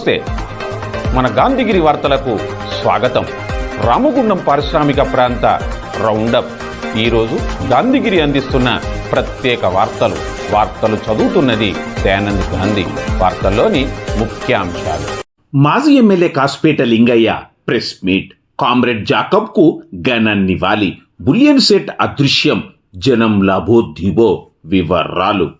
నమస్తే. మన గాంధీగిరి వార్తలకు స్వాగతం. రామగుండం పారిశ్రామిక ప్రాంత రౌండప్. ఈరోజు గాంధీగిరి అందిస్తున్న ప్రత్యేక వార్తలు. వార్తలు చదువుతున్నది దయానంద్ గాంధీ. వార్తల్లోని ముఖ్యాంశాలు. మాజీ MLA Kaspeta Lingaiah press meet. Comrade జాకబ్కు ఘన నివాలి బులియన్ సెట్ అదృశ్యం. జనం లాభోద్దిబో వివరాలు.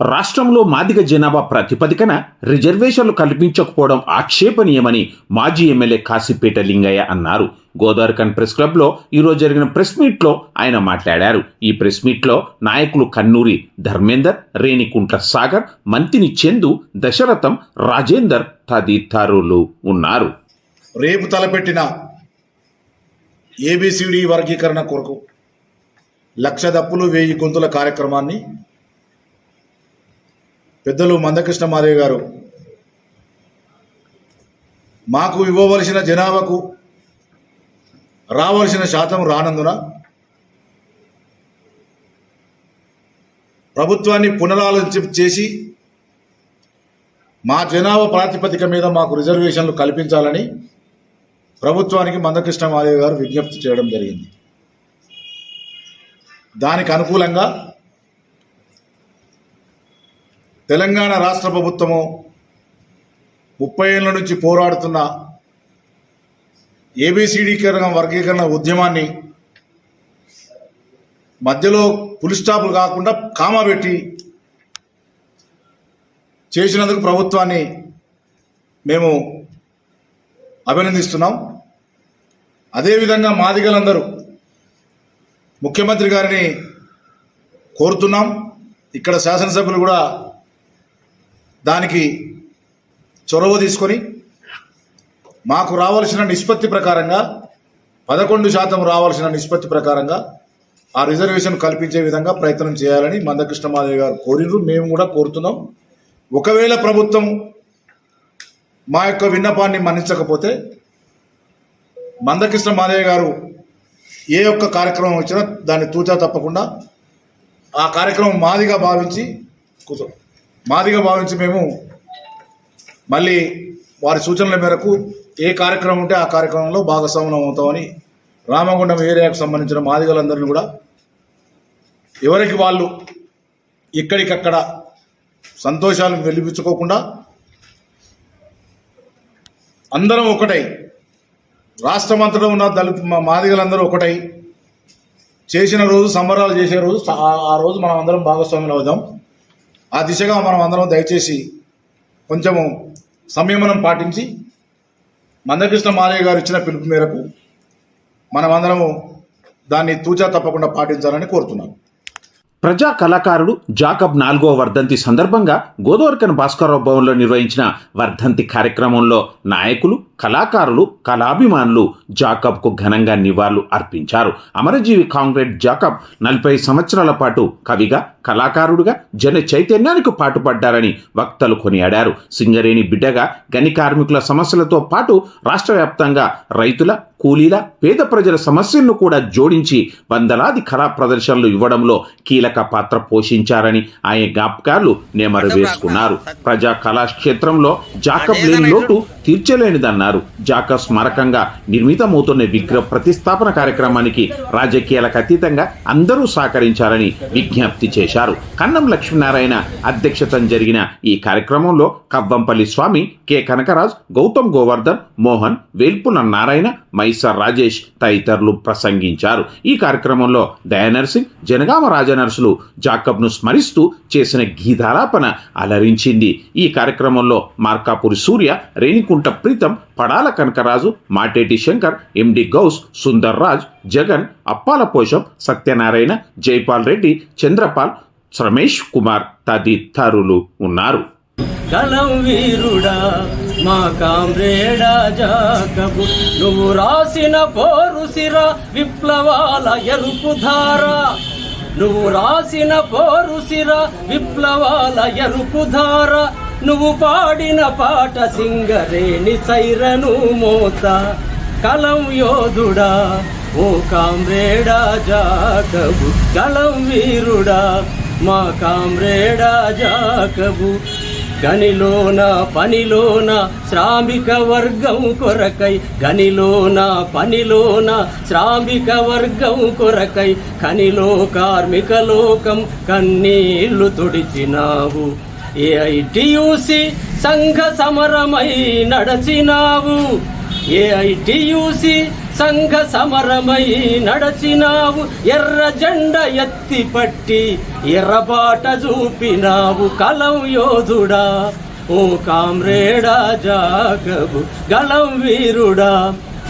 రాష్ట్రంలో మాదిగ జనాభా ప్రాతిపదికన రిజర్వేషన్లు కల్పించకపోవడం ఆక్షేపణీయమని మాజీ ఎమ్మెల్యే కాశీపేట లింగయ్య అన్నారు. గోదావరికన్ ప్రెస్ క్లబ్లో ఈరోజు జరిగిన ప్రెస్ మీట్లో ఆయన మాట్లాడారు. ఈ ప్రెస్ మీట్లో నాయకులు కన్నూరి ధర్మేందర్ రేణికుంట్ల సాగర్ మంతిని చందు దశరథం రాజేందర్ తదితరులు ఉన్నారు. రేపు తలపెట్టిన ఏబిసిడి వర్గీకరణ కొరకు లక్ష దప్పులు వెయ్యి గొంతుల కార్యక్రమాన్ని పెద్దలు మందకృష్ణ మారయ్య గారు మాకు ఇవ్వవలసిన జనాభాకు రావలసిన శాతం రానందున ప్రభుత్వాన్ని పునరాలోచన చేసి మా జనాభా ప్రాతిపదిక మీద మాకు రిజర్వేషన్లు కల్పించాలని ప్రభుత్వానికి మందకృష్ణ మాదేవి గారు విజ్ఞప్తి చేయడం జరిగింది. దానికి అనుకూలంగా తెలంగాణ రాష్ట్ర ప్రభుత్వము ముప్పై ఏళ్ళ నుంచి పోరాడుతున్న ఏబిసిడీకరణ వర్గీకరణ ఉద్యమాన్ని మధ్యలో పులి స్టాపులు కాకుండా కామా పెట్టి చేసినందుకు ప్రభుత్వాన్ని మేము అభినందిస్తున్నాం. అదేవిధంగా మాదిగలందరూ ముఖ్యమంత్రి గారిని కోరుతున్నాం. ఇక్కడ శాసనసభ్యులు కూడా దానికి చొరవ తీసుకొని మాకు రావాల్సిన నిష్పత్తి ప్రకారంగా పదకొండు శాతం రావాల్సిన నిష్పత్తి ప్రకారంగా ఆ రిజర్వేషన్ కల్పించే విధంగా ప్రయత్నం చేయాలని మందకృష్ణ మాదేవి గారు కోరిరు మేము కూడా కోరుతున్నాం. ఒకవేళ ప్రభుత్వం మా యొక్క విన్నపాన్ని మన్నించకపోతే మందకృష్ణ మాదేవి గారు ఏ ఒక్క కార్యక్రమం వచ్చినా దాన్ని తూచా తప్పకుండా ఆ కార్యక్రమం మాదిగా భావించి కూర్చో మాదిగా భావించి మేము మళ్ళీ వారి సూచనల మేరకు ఏ కార్యక్రమం ఉంటే ఆ కార్యక్రమంలో భాగస్వామ్యం అవుతామని రామగుండం ఏరియాకు సంబంధించిన మాదిగలందరినీ కూడా ఎవరికి వాళ్ళు ఇక్కడికక్కడ సంతోషాలను వెలిపించుకోకుండా అందరం ఒకటై రాష్ట్రమంతటా ఉన్న దళిత మాదిగలందరూ ఒకటై చేసిన రోజు సంబరాలు చేసే రోజు ఆ- ఆ రోజు మనం అందరం భాగస్వాములు అవుదాం. ఆ దిశగా మనం అందరం దయచేసి కొంచెము సంయమనం పాటించి మందకృష్ణ మాలయ్య గారు ఇచ్చిన పిలుపు మేరకు మనమందరము దాన్ని తూచా తప్పకుండా పాటించాలని కోరుతున్నాను ప్రజా కళాకారుడు జాకబ్ నాలుగో వర్ధంతి సందర్భంగా గోదావరికన్ భాస్కరరావు భవన్లో నిర్వహించిన వర్ధంతి కార్యక్రమంలో నాయకులు కళాకారులు కళాభిమానులు జాకబ్కు ఘనంగా నివాళులు అర్పించారు. అమరజీవి కాంగ్రెడ్ జాకబ్ నలభై సంవత్సరాల పాటు కవిగా కళాకారుడుగా జన చైతన్యానికి పాటుపడ్డారని వక్తలు కొనియాడారు. సింగరేణి బిడ్డగా గని కార్మికుల సమస్యలతో పాటు రాష్ట్ర వ్యాప్తంగా రైతుల కూలీల పేద ప్రజల సమస్యలను కూడా జోడించి వందలాది కళా ప్రదర్శనలు ఇవ్వడంలో కీలక పాత్ర పోషించారని ఆయన జ్ఞాపకాలు నేమరు వేసుకున్నారు. ప్రజా కళాక్షేత్రంలో జాకబ్ లేని లోటు తీర్చలేనిదన్నారు. జాకబ్ స్మారకంగా నిర్మితమవుతున్న విగ్రహ ప్రతిష్టాపన కార్యక్రమానికి రాజకీయాలకు అతీతంగా అందరూ సహకరించారని విజ్ఞప్తి చేశారు. కన్నం లక్ష్మీనారాయణ అధ్యక్షతన జరిగిన ఈ కార్యక్రమంలో కవ్వంపల్లి స్వామి కె. కనకరాజ్ గౌతమ్ గోవర్ధన్ మోహన్ వేల్పున నారాయణ మైసర్ రాజేష్ తదితరులు ప్రసంగించారు. ఈ కార్యక్రమంలో దయానర్సింగ్ జనగామ రాజనర్సులు జాకబ్ను స్మరిస్తూ చేసిన గీతాలాపన అలరించింది. ఈ కార్యక్రమంలో మార్కాపురి సూర్య రేణికుంట ప్రీతం పడాల కనకరాజు మాటేటి శంకర్ ఎండి గౌస్ సుందర్ రాజ్ జగన్ అప్పాల పోషం సత్యనారాయణ జైపాల్ రెడ్డి చంద్రపాల్ రమేష్ కుమార్ తదితరులు ఉన్నారు. కలం వీరుడా మా కామ్రేడా జాకబు నువ్వు రాసిన పోరుసిర విప్లవాల ఎరుపు ధార. నువ్వు రాసిన పోరుసిర విప్లవాల ఎరుపు ధార. నువ్వు పాడిన పాట సింగరేణి సైరను మోత. కలం యోధుడా ఓ కామ్రేడా జాకబు. కలం వీరుడా మా కామ్రేడా జాకబు. గనిలోన పనిలోన శ్రామిక వర్గం కొరకై. గనిలోన పనిలోన శ్రామిక వర్గం కొరకై. కనిలో కార్మిక లోకం కన్నీళ్ళు తుడిచినావు. ఏఐటియుసి సంఘ సమరమై నడచినావు. ఏఐటియుసి సంఘ సమరమై నడచినావు. ఎర్ర జెండ ఎత్తి పట్టి ఎర్రబాట చూపినావు. కలం యోధుడా ఓ కామ్రేడా జాకబు గలం వీరుడా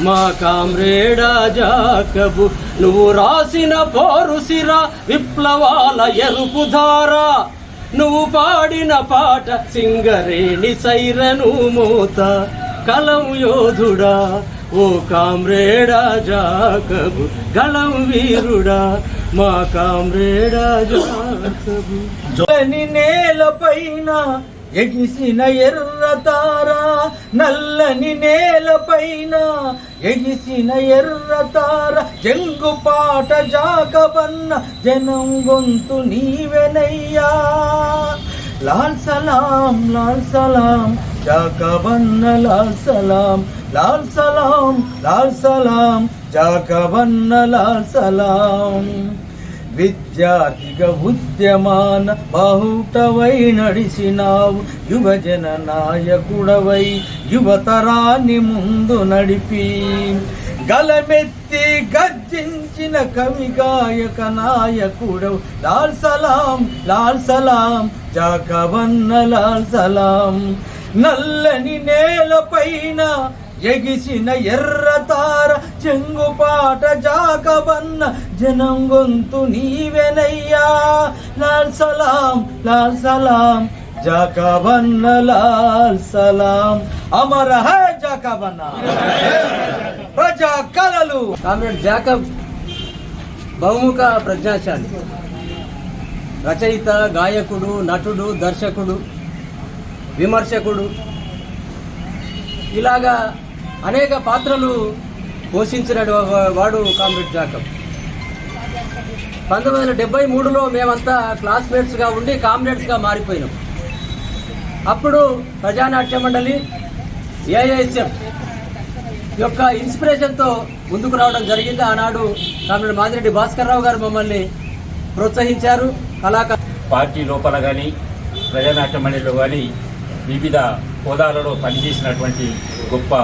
మా కామ్రేడా జాకబు. నువ్వు రాసిన పోరుసిరా విప్లవాల ఎరుపుధారా నువ్వు పాడిన పాట సింగరేణి సైరను మోత కలం యోధుడా ఓ కామ్రేడా జాకబు గలం వీరుడా మా కామ్రేడా జాకబు. నేల పైన ఎగిసిన ఎర్ర తార నల్లని నేలపైన ఎగిసిన ఎర్ర తార జంగు పాట జాకబన్న. జనం గొంతు నీవెనయ్యా. లాల్ సలాం లాల్ సలాం జాకబన్న లాల్ సలాం లాల్ సలాం లాల్ సలాం జాకబన్న లాల్ సలాం. విద్యార్థిగా ఉద్యమాన బాహుటవై నడిచినావు యువజన నాయకుడవై యువతరాన్ని ముందు నడిపి. గలమెత్తి గర్జించిన కవి గాయక నాయకుడవు లాల్ సలాం లాల్ సలాం జాకవన్న లాల్ సలాం. నల్లని నేలపైన ఎగిసిన ఎర్ర తార చెంగుపాట జాకబన్న జనం గొంతు నీవెనయ్యా. లాల్ సలాం లాల్ సలాం జాకబన్న లాల్ సలాం. అమర హై జాకబన్న. ప్రజా కలలు. కామ్రేడ్ జాకబ్ బహుముఖ ప్రజ్ఞాశాలి. రచయిత గాయకుడు నటుడు దర్శకుడు విమర్శకుడు. ఇలాగా అనేక పాత్రలు పోషించిన వాడు కామ్రేడ్ జాకబ్. పంతొమ్మిది వందల డెబ్బై మూడులో మేమంతా క్లాస్మేట్స్గా ఉండి కామ్రేడ్స్గా మారిపోయినాం. అప్పుడు ప్రజానాట్య మండలి ఏఐఎస్ఎఫ్ యొక్క ఇన్స్పిరేషన్తో ముందుకు రావడం జరిగింది. ఆనాడు కామ్రేడ్ మాదిరెడ్డి భాస్కర్ రావు గారు మమ్మల్ని ప్రోత్సహించారు. కళాకారు పార్టీ లోపల కానీ ప్రజానాట్య మండలిలో కానీ వివిధ హోదాలలో పనిచేసినటువంటి గొప్ప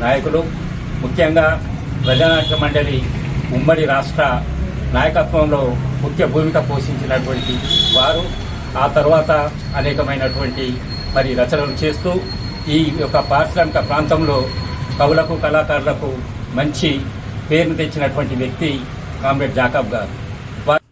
నాయకులు ముఖ్యంగా ప్రజానాట్య మండలి ఉమ్మడి రాష్ట్ర నాయకత్వంలో ముఖ్య భూమిక పోషించినటువంటి వారు ఆ తర్వాత అనేకమైనటువంటి మరి రచనలు చేస్తూ ఈ యొక్క పారిశ్రామిక ప్రాంతంలో కవులకు కళాకారులకు మంచి పేరును తెచ్చినటువంటి వ్యక్తి కామ్రేడ్ జాకబ్ గారు.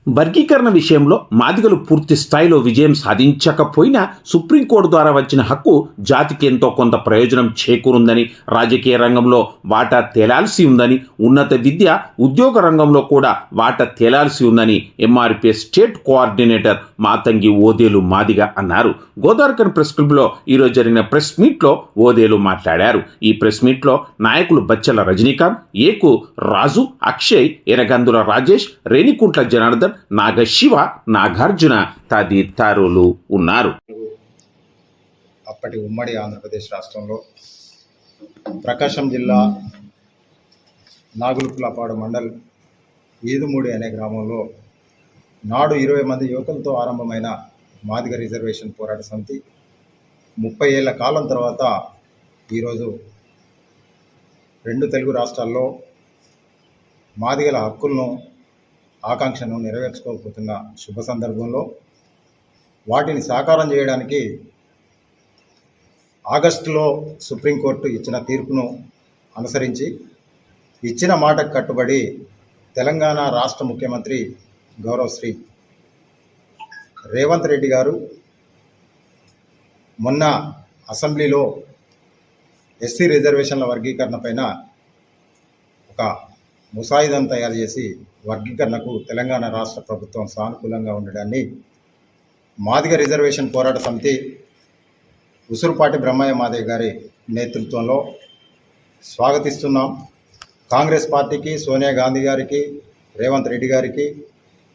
వర్గీకరణ విషయంలో మాదిగలు పూర్తి స్థాయిలో విజయం సాధించకపోయినా సుప్రీంకోర్టు ద్వారా వచ్చిన హక్కు జాతికి ఎంతో కొంత ప్రయోజనం చేకూరుందని రాజకీయ రంగంలో వాటా తేలాల్సి ఉందని ఉన్నత విద్య ఉద్యోగ రంగంలో కూడా వాటా తేలాల్సి ఉందని MRP state coordinator Matangi Odelu Madiga అన్నారు. గోదావరికన్ ప్రెస్ క్లబ్లో ఈరోజు జరిగిన ప్రెస్ మీట్లో ఓదేలు మాట్లాడారు. ఈ ప్రెస్ మీట్లో నాయకులు బచ్చల రజనీకాంత్ ఏకు రాజు అక్షయ్ ఎనగందుల రాజేష్ రేణికుంట్ల జనార్దన్ నాగశివ నాగార్జున తదితరులు ఉన్నారు. అప్పటి ఉమ్మడి ఆంధ్రప్రదేశ్ రాష్ట్రంలో ప్రకాశం జిల్లా నాగులుపులపాడు మండల్ ఈదుమూడి అనే గ్రామంలో నాడు ఇరవై మంది యువకులతో ఆరంభమైన మాదిగ రిజర్వేషన్ పోరాట సమితి ముప్పై ఏళ్ళ కాలం తర్వాత ఈరోజు రెండు తెలుగు రాష్ట్రాల్లో మాదిగల హక్కులను ఆకాంక్షను నెరవేర్చుకోకపోతున్న శుభ సందర్భంలో వాటిని సాకారం చేయడానికి ఆగస్టులో సుప్రీంకోర్టు ఇచ్చిన తీర్పును అనుసరించి ఇచ్చిన మాటకు కట్టుబడి తెలంగాణ రాష్ట్ర ముఖ్యమంత్రి గౌరవశ్రీ రేవంత్ రెడ్డి గారు మొన్న అసెంబ్లీలో ఎస్సీ రిజర్వేషన్ల వర్గీకరణ పైన ఒక ముసాయిదాను తయారు చేసి వర్గీకరణకు తెలంగాణ రాష్ట్ర ప్రభుత్వం సానుకూలంగా ఉండడాన్ని మాదిగ రిజర్వేషన్ పోరాట సమితి ఉసురుపాటి బ్రహ్మయ్య మాదయ్య గారి నేతృత్వంలో స్వాగతిస్తున్నాం. కాంగ్రెస్ పార్టీకి సోనియా గాంధీ గారికి రేవంత్ రెడ్డి గారికి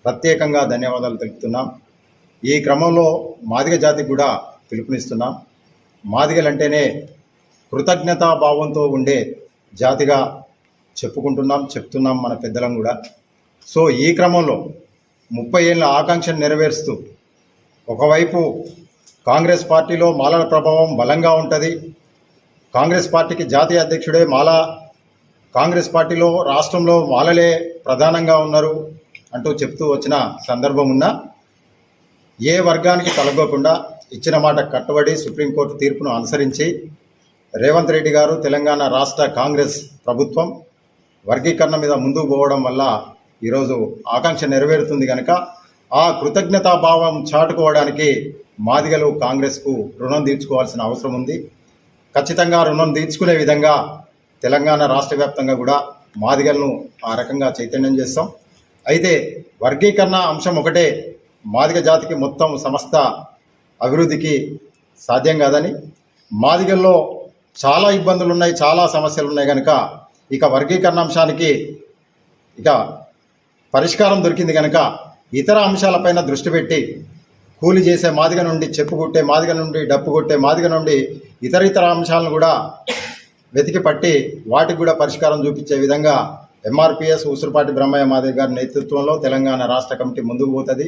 ప్రత్యేకంగా ధన్యవాదాలు తెలుపుతున్నాం. ఈ క్రమంలో మాదిగ జాతికి కూడా పిలుపునిస్తున్నాం. మాదిగలంటేనే కృతజ్ఞతా భావంతో ఉండే జాతిగా చెప్పుకుంటున్నాం చెప్తున్నాం మన పెద్దలం కూడా. సో ఈ క్రమంలో ముప్పై ఏళ్ళ ఆకాంక్షను నెరవేరుస్తూ ఒకవైపు కాంగ్రెస్ పార్టీలో మాలల ప్రభావం బలంగా ఉంటుంది కాంగ్రెస్ పార్టీకి జాతీయ అధ్యక్షుడే మాల కాంగ్రెస్ పార్టీలో రాష్ట్రంలో మాలలే ప్రధానంగా ఉన్నారు అంటూ చెప్తూ వచ్చిన సందర్భం ఉన్నా ఏ వర్గానికి తలగోకుండా ఇచ్చిన మాట కట్టుబడి సుప్రీంకోర్టు తీర్పును అనుసరించి రేవంత్ రెడ్డి గారు తెలంగాణ రాష్ట్ర కాంగ్రెస్ ప్రభుత్వం వర్గీకరణ మీద ముందుకు పోవడం వల్ల ఈరోజు ఆకాంక్ష నెరవేరుతుంది కనుక ఆ కృతజ్ఞతాభావం చాటుకోవడానికి మాదిగలు కాంగ్రెస్కు రుణం తీర్చుకోవాల్సిన అవసరం ఉంది. ఖచ్చితంగా రుణం తీర్చుకునే విధంగా తెలంగాణ రాష్ట్ర వ్యాప్తంగా కూడా మాదిగలను ఆ రకంగా చైతన్యం చేస్తాం. అయితే వర్గీకరణ అంశం ఒకటే మాదిగ జాతికి మొత్తం సమస్త అభివృద్ధికి సాధ్యం కాదని మాదిగల్లో చాలా ఇబ్బందులు ఉన్నాయి చాలా సమస్యలు ఉన్నాయి కనుక ఇక వర్గీకరణ అంశానికి ఇక పరిష్కారం దొరికింది కనుక ఇతర అంశాలపైన దృష్టి పెట్టి కూలి చేసే మాదిగ నుండి చెప్పు కొట్టే మాదిగ నుండి డప్పు కొట్టే మాదిగ నుండి ఇతర ఇతర అంశాలను కూడా వెతికి పట్టి వాటికి కూడా పరిష్కారం చూపించే విధంగా ఎంఆర్పిఎస్ ఉసురుపాటి బ్రహ్మయ్య మాదేవ్ గారి నేతృత్వంలో తెలంగాణ రాష్ట్ర కమిటీ ముందుకు పోతుంది.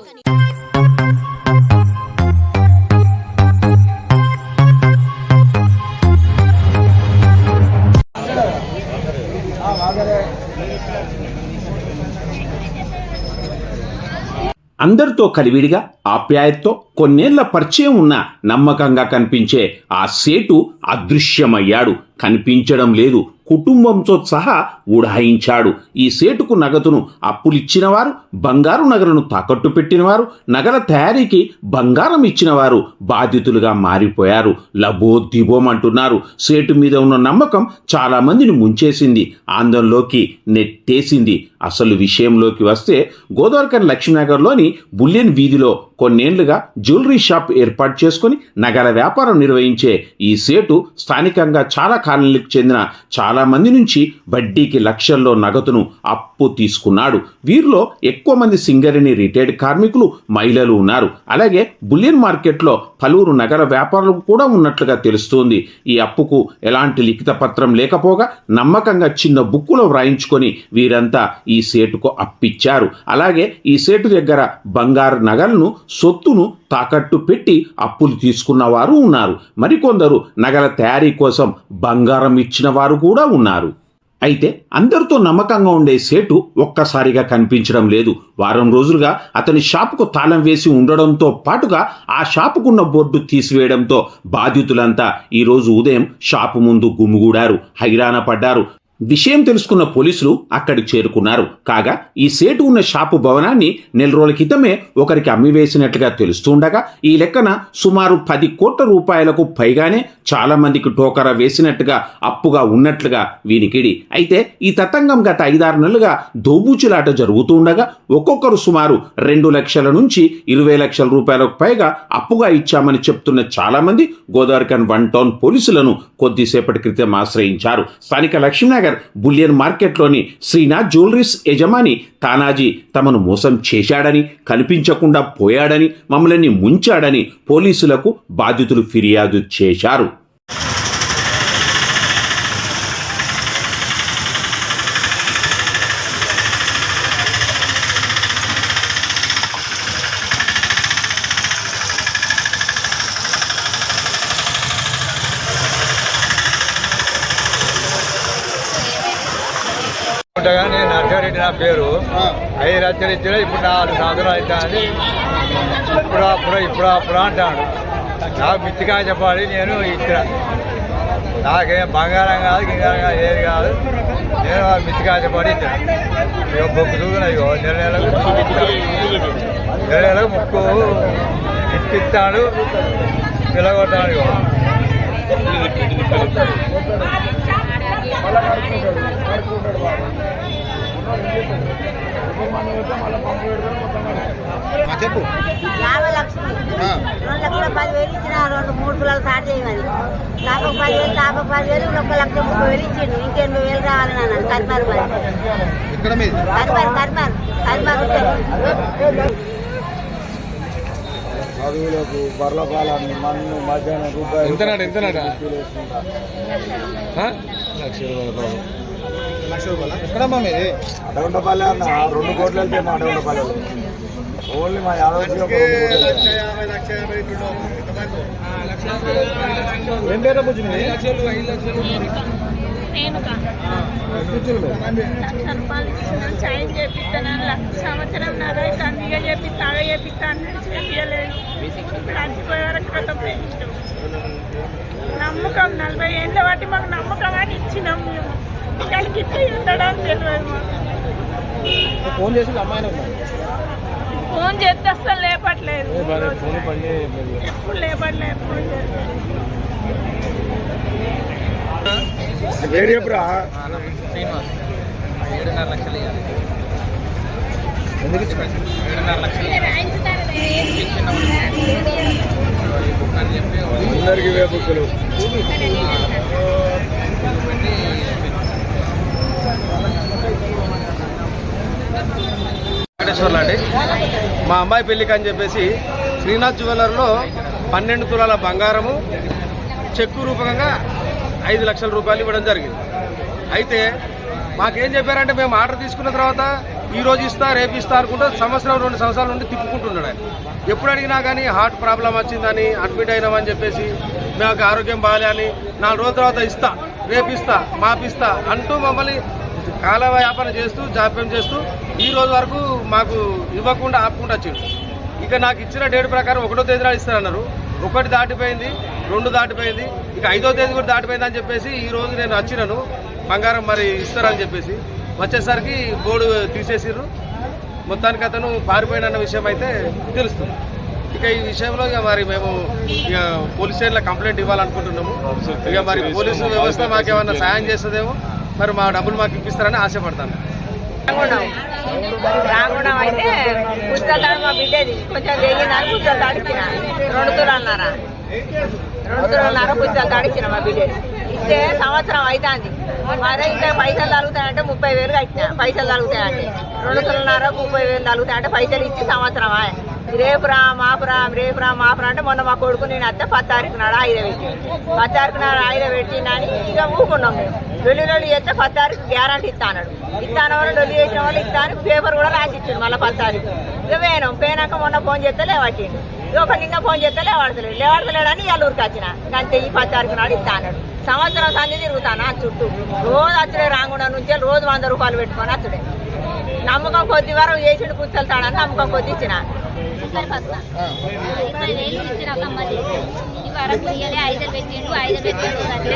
అందరితో కలివిడిగా ఆప్యాయతతో కొన్నేళ్ళ పరిచయం ఉన్న నమ్మకంగా కనిపించే ఆ సేటు అదృశ్యమయ్యాడు. కనిపించడం లేదు. కుటుంబంతో సహా ఉడాయించాడు. ఈ సేటుకు నగదును అప్పులిచ్చినవారు బంగారు నగలను తాకట్టు పెట్టినవారు నగల తయారీకి బంగారం ఇచ్చినవారు బాధితులుగా మారిపోయారు. లబోద్దిబోం అంటున్నారు సేటు మీద ఉన్న నమ్మకం చాలామందిని ముంచేసింది. ఆందోళనలోకి నెట్టేసింది. అసలు విషయంలోకి వస్తే గోదావరికర్ లక్ష్మీనగర్లోని బుల్లెన్ వీధిలో కొన్నేళ్ళుగా జ్యువెలరీ షాప్ ఏర్పాటు చేసుకుని నగల వ్యాపారం నిర్వహించే ఈ సేటు స్థానికంగా చాలా కాలనీలకు చెందిన చాలామంది నుంచి వడ్డీకి లక్షల్లో నగదును అప్పు తీసుకున్నాడు. వీరిలో ఎక్కువ మంది సింగరేణి రిటైర్డ్ కార్మికులు మహిళలు ఉన్నారు. అలాగే బులియన్ మార్కెట్లో పలువురు నగర వ్యాపారులు కూడా ఉన్నట్లుగా తెలుస్తోంది. ఈ అప్పుకు ఎలాంటి లిఖిత పత్రం లేకపోగా నమ్మకంగా చిన్న బుక్కులో వ్రాయించుకొని వీరంతా ఈ సేటుకు అప్పిచ్చారు. అలాగే ఈ సేటు దగ్గర బంగారు నగలను సొత్తును తాకట్టు పెట్టి అప్పులు తీసుకున్న వారు ఉన్నారు. మరికొందరు నగల తయారీ కోసం బంగారం ఇచ్చిన వారు కూడా ఉన్నారు. అయితే అందరితో నమ్మకంగా ఉండే సేటు ఒక్కసారిగా కనిపించడం లేదు. వారం రోజులుగా అతని షాపుకు తాళం వేసి ఉండడంతో పాటుగా ఆ షాపుకున్న బోర్డు తీసివేయడంతో బాధితులంతా ఈరోజు ఉదయం షాపు ముందు గుమ్ముగూడారు హైరాణ పడ్డారు. విషయం తెలుసుకున్న పోలీసులు అక్కడికి చేరుకున్నారు. కాగా ఈ సేటు ఉన్న షాపు భవనాన్ని నెల రోజుల క్రితమే ఒకరికి అమ్మివేసినట్లుగా తెలుస్తుండగా ఈ లెక్కన సుమారు పది కోట్ల రూపాయలకు పైగానే చాలామందికి టోకరా వేసినట్టుగా అప్పుగా ఉన్నట్లుగా వీనికిడి. అయితే ఈ తతంగం గత ఐదారు నెలలుగా దోబూచులాట జరుగుతూ ఉండగా ఒక్కొక్కరు సుమారు రెండు లక్షల నుంచి ఇరవై లక్షల రూపాయలకు పైగా అప్పుగా ఇచ్చామని చెప్తున్న చాలామంది గోదావరికన్ వన్ టౌన్ పోలీసులను కొద్దిసేపటి క్రితం ఆశ్రయించారు. స్థానిక లక్ష్మీనగర్ బులియన్ మార్కెట్లోని శ్రీనాథ్ జ్యువెలరీస్ యజమాని తానాజీ తమను మోసం చేశాడని కనిపించకుండా పోయాడని మమ్మల్ని ముంచాడని పోలీసులకు బాధితులు ఫిర్యాదు చేశారు. నేను నర్సారెడ్డి నా పేరు. లక్షలు ఇచ్చిన ఇప్పుడు నాలుగు సంవత్సరాలు అవుతాయని ఇప్పుడు అప్పుడు ఇప్పుడు అప్పుడు అంటాడు. నాకు మిత్తిగా చెప్పాలి నేను ఇచ్చిన. నాకేం బంగారం కాదు గింగారం కాదు ఏది కాదు. నేను మిత్తిగా చెప్పాలి ఇచ్చిన. ఇక బొక్కు చూసిన ఇగో నెల నెలకు నెల నెలకు ముక్కు ఇప్పిస్తాడు పిల్లగొట్టాడు ఇగో. చెప్పు. యాభై లక్షలు రెండు లక్షల పదివేలు ఇచ్చిన రెండు మూడు పిల్లలు స్టార్ట్ చేయమని నాకు ఒక పదివేలు నాకు ఒక పదివేలు ఒక లక్ష ముప్పై వేలు ఇచ్చిండు ఇంకెనభై వేలు కావాలని అన్నాను కర్మారు మరి కర్మారు కర్మారు కర్మారు చదువులకు బర్ల పాలని మన్ను మధ్యాహ్నం రూపాయలు ఎంతనాట ఎంతనాట లక్ష రూపాయల ఎక్కడమ్మా మీది? అడవుండపల్లి అన్న రెండు కోట్లు వెళ్తే మా అడవుండపల్లి ఓన్లీ మా యాదవ్ రెండేళ్ళ లక్ష రూపాయలు ఇచ్చిన చైన్ చేపిస్తానని లక్ష సంవత్సరం చేపిస్తా ఇప్పుడు వరకు నమ్మకం నలభై ఏళ్ళ బట్టి మాకు నమ్మకం అని ఇచ్చినాం మేము. ఇక్కడికి ఇట్లా ఉండడం తెలియదు మాకు. ఫోన్ చేసి అమ్మాయిని ఫోన్ చేస్తే అస్సలు లేపట్లేదు. ఎప్పుడు లేపట్లేదు ఫోన్ చేస్తే. అందరికి వేపుకులు వెంకటేశ్వర్లు అండి మా అమ్మాయి పెళ్ళికి అని చెప్పేసి శ్రీనాథ్ జ్యువెలర్లో పన్నెండు తులాల బంగారము చెక్కు రూపకంగా ఐదు లక్షల రూపాయలు ఇవ్వడం జరిగింది. అయితే మాకేం చెప్పారంటే మేము ఆర్డర్ తీసుకున్న తర్వాత ఈ రోజు ఇస్తా రేపు ఇస్తా అనుకుంటే సంవత్సరం రెండు సంవత్సరాల నుండి తిప్పుకుంటున్నాడు ఆయన. ఎప్పుడు అడిగినా కానీ హార్ట్ ప్రాబ్లం వచ్చిందని అడ్మిట్ అయినామని చెప్పేసి నాకు ఆరోగ్యం బాగాలే అని నాలుగు రోజుల తర్వాత ఇస్తా రేపిస్తా మాపిస్తా అంటూ మమ్మల్ని కాల వ్యాపారం చేస్తూ జాప్యం చేస్తూ ఈ రోజు వరకు మాకు ఇవ్వకుండా ఆపకుండా వచ్చిండు. ఇక నాకు ఇచ్చిన డేట్ ప్రకారం ఒకటో తేదీ నాడు ఇస్తానన్నారు. ఒకటి దాటిపోయింది రెండు దాటిపోయింది ఇక ఐదో తేదీ కూడా దాటిపోయింది అని చెప్పేసి ఈ రోజు నేను వచ్చినాను. బంగారం మరి ఇస్తారని చెప్పేసి. వచ్చేసరికి బోర్డు తీసేసిర్రు. మొత్తానికి అతను పారిపోయిన విషయం అయితే తెలుస్తుంది. ఇక ఈ విషయంలో ఇక మరి మేము ఇక పోలీస్ స్టేషన్లో కంప్లైంట్ ఇవ్వాలనుకుంటున్నాము. ఇక మరి పోలీసు వ్యవస్థ మాకేమన్నా సాయం చేస్తుందేమో మరి మా డబ్బులు మాకు ఇప్పిస్తారని ఆశపడతాను. రాగుణం. అయితే పుస్తకాలు మా బిడ్డది కొంచెం వెయ్యినారు పుస్తకాలు తాడిచ్చిన రెండు తులాలన్నారా రెండు తులాలన్నారా పుస్తకాలు తాడిచ్చిన మా బిడ్డది ఇస్తే సంవత్సరం అవుతుంది మరే ఇంకా పైసలు తగ్గుతాయంటే ముప్పై వేలు కట్టిన. పైసలు తగ్గుతాయంటే. రెండు తులన్నర ముప్పై వేలు తగ్గుతాయంటే పైసలు ఇచ్చి సంవత్సరం రేపు రా మాపు రా రేపు రా మాపు అంటే మొన్న మా కొడుకు నేను అత్తే పది తారీఖు నాడు ఆయుధ పెట్టి పది నాడు ఆయుధ పెట్టినని ఇక ఊకున్నాం మేము. డొల్లి చేస్తే పది తారీఖు గ్యారంటీ ఇస్తాడు ఇస్తాను వాళ్ళు డొల్లి చేసిన వాళ్ళు ఇస్తాను పేపర్ కూడా రాసి ఇచ్చాడు మళ్ళీ పది తారీఖు. ఇక పోయినాం పోయినాక మొన్న ఫోన్ చేస్తే లేవట్టిండు ఇక ఒక నిన్న ఫోన్ చేస్తే లేవాడతలేడు. లేవాడతలేడని ఇవాళ ఊరికి వచ్చిన అంతే ఈ పది తారీఖు నాడు ఇస్తా సంవత్సరం సంధి తిరుగుతాను ఆ చుట్టూ. రోజు అచ్చుడే రాకుండా నుంచే రోజు వంద రూపాయలు పెట్టుకొని అచ్చుడే. నమ్మకం కొద్ది వరకు చేసిండు పుస్తకాలని నమ్మకం కొద్ది ఇచ్చిన. ఇరవై వేలు ఇచ్చిన ఒక అమ్మది ఈ వరకు ఇయ్యలే ఐదు పెట్టిండు ఐదు పెట్టిండు అంటే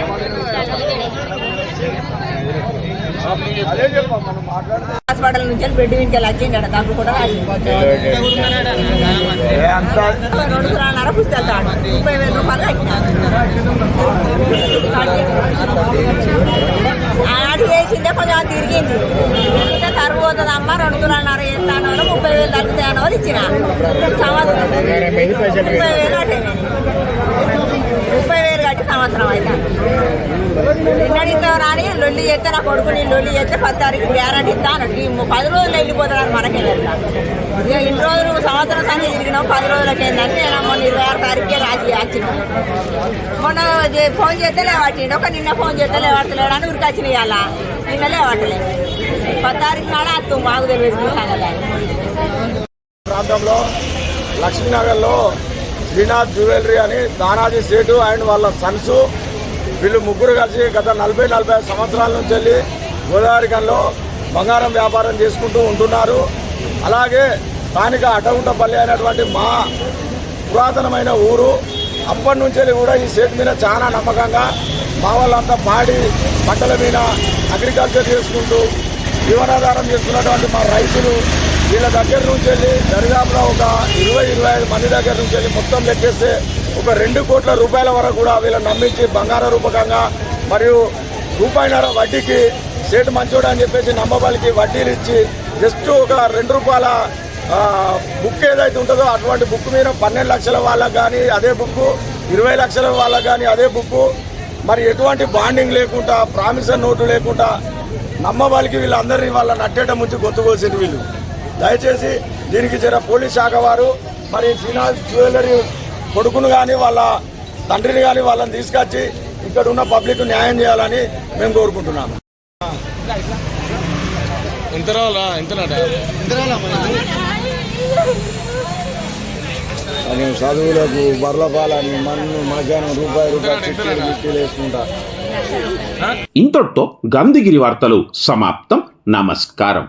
హాస్పిటల్ నుంచి బెడ్ ఇంటికి వచ్చిండ తగ్గు కూడా రెండు తులాలన్నర పుస్తకాలు ముప్పై వేల రూపాయలు ఆడి వేసిందే కొంచెం తిరిగింది. పోతుంది అమ్మ రెండు తులాలన్నర వేస్తాను అని ముప్పై వేలు తగ్గుతాయని వాళ్ళు ఇచ్చిన సంవత్సరం ముప్పై వేలు కట్టే ముప్పై వేలు కట్టి సంవత్సరం అయితే నిన్నడితో రాని లొల్లి చేస్తే నా కొడుకు నేను లొల్లి చేస్తే పది తారీఖు గ్యారంటీ ఇస్తాను ఈ పది రోజులు వెళ్ళిపోతాడని మనకే తెలుసా ఇక ఇన్ని రోజులు సంవత్సరం సంగతి తిరిగినాం పది రోజులకి ఏంటంటే నేను మొన్న ఇరవై ఆరు తారీఖుకే రాజీ వచ్చినాం మొన్న చే- ఫోన్ చేస్తే లేవట్టిండు ఒక నిన్న ఫోన్ చేస్తే లేవట్లేడు అని ఉరికి వచ్చినాయి అలా నిన్న లేవట్లేదు ప్రాంతంలో లక్ష్మీనగర్లో శ్రీనాథ్ జ్యువెలరీ అని దానాజీ సేటు అండ్ వాళ్ళ సన్స్ వీళ్ళు ముగ్గురు కలిసి గత నలభై నలభై సంవత్సరాల నుంచి వెళ్ళి గోదావరికంలో బంగారం వ్యాపారం చేసుకుంటూ ఉంటున్నారు. అలాగే స్థానిక అటగుంటపల్లి అయినటువంటి మా పురాతనమైన ఊరు అప్పటి నుంచి వెళ్ళి కూడా ఈ సేటు మీద చాలా నమ్మకంగా మా వాళ్ళంతా పాడి పంటల మీద అగ్రికల్చర్ చేసుకుంటూ జీవనాధారం చేసుకున్నటువంటి మా రైతులు వీళ్ళ దగ్గర నుంచి వెళ్ళి దరిదాపులో ఒక ఇరవై ఇరవై ఐదు మంది దగ్గర నుంచి వెళ్ళి మొత్తం లెక్కేస్తే ఒక రెండు కోట్ల రూపాయల వరకు కూడా వీళ్ళని నమ్మించి బంగార రూపకంగా మరియు రూపాయిన్నర వడ్డీకి సేటు మంచోడు అని చెప్పేసి నమ్మబలికి వడ్డీలు ఇచ్చి జస్ట్ ఒక రెండు రూపాయల బుక్ ఏదైతే ఉంటుందో అటువంటి బుక్ మీద పన్నెండు లక్షల వాళ్ళకు కానీ అదే బుక్ ఇరవై లక్షల వాళ్ళకు కానీ అదే బుక్ మరి ఎటువంటి బాండింగ్ లేకుండా ప్రామిసర్ నోటు లేకుండా నమ్మవాళ్ళకి వీళ్ళందరినీ వాళ్ళ నట్టేట ముంచి గొంతుకోసింది వీళ్ళు. దయచేసి దీనికి జర పోలీస్ శాఖ వారు మరి శ్రీనాథ్ జ్యువెలరీ కొడుకును కానీ వాళ్ళ తండ్రిని కానీ వాళ్ళని తీసుకొచ్చి ఇక్కడ ఉన్న పబ్లిక్ న్యాయం చేయాలని మేము కోరుకుంటున్నాము. ఎంత రావాలా ఎంతనట చదువులకు బర్లపాలని మన్ను మధ్యాహ్నం రూపాయి రూపాయి చిట్టీలు చిట్టీలు వేసుకుంటా. ఇంతటితో గాంధీగిరి వార్తలు సమాప్తం. నమస్కారం.